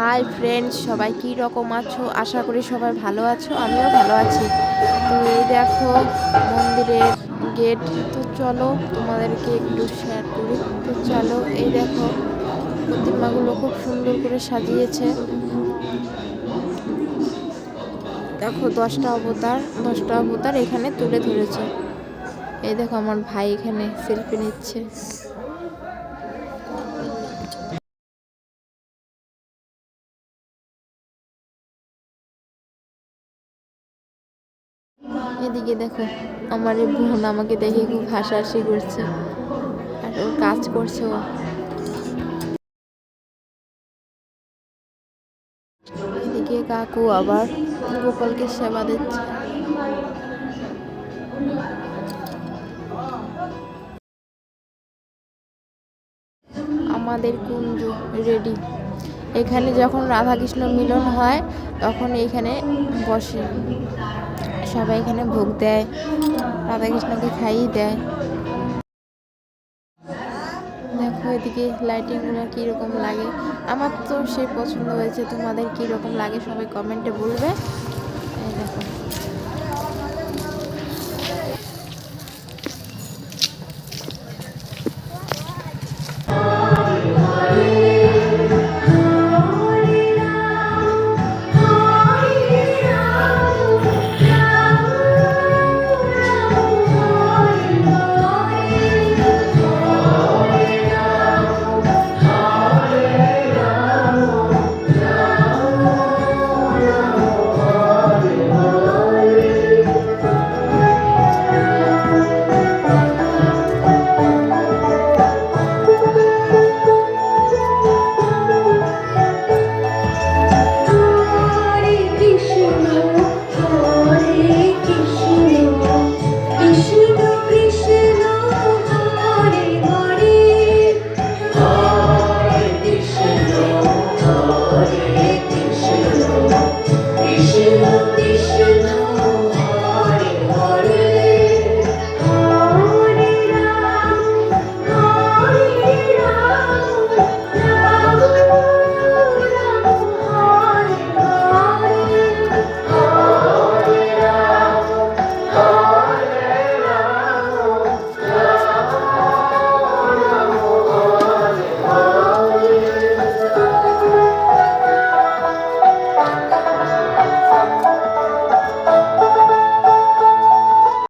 Hi friends, সবাই কী রকম আছো? আশা করি সবাই ভালো আছো, আমিও ভালো আছি। তো এই দেখো, মন্দিরের গেট তো চলো তোমাদেরকে একটু শেয়ার করি। তো চলো, এই দেখো, প্রতিমাগুলো খুব সুন্দর করে সাজিয়েছে। দেখো, দশটা অবতার দশটা অবতার এখানে তুলে ধরেছে। এই দেখো, আমার ভাই এখানে সেলফি নিচ্ছে। এদিকে দেখো, আমার এই বোন আমাকে দেখে খুব হাসাহাসি করছে। আর ওর কাজ করছে ও। এদিকে কাকু আবার গোপালকে সেবা দিচ্ছে। আমাদের কুঞ্জ রেডি। এখানে যখন রাধাকৃষ্ণ মিলন হয়, তখন এইখানে বসে। সবাই এখানে ভোগ দেয়, রাধাকৃষ্ণকে খাইয়ে দেয়। দেখো এদিকে লাইটিংগুলো কীরকম লাগে। আমার তো সেই পছন্দ হয়েছে। তোমাদের কীরকম লাগে সবাই কমেন্টে বলবে।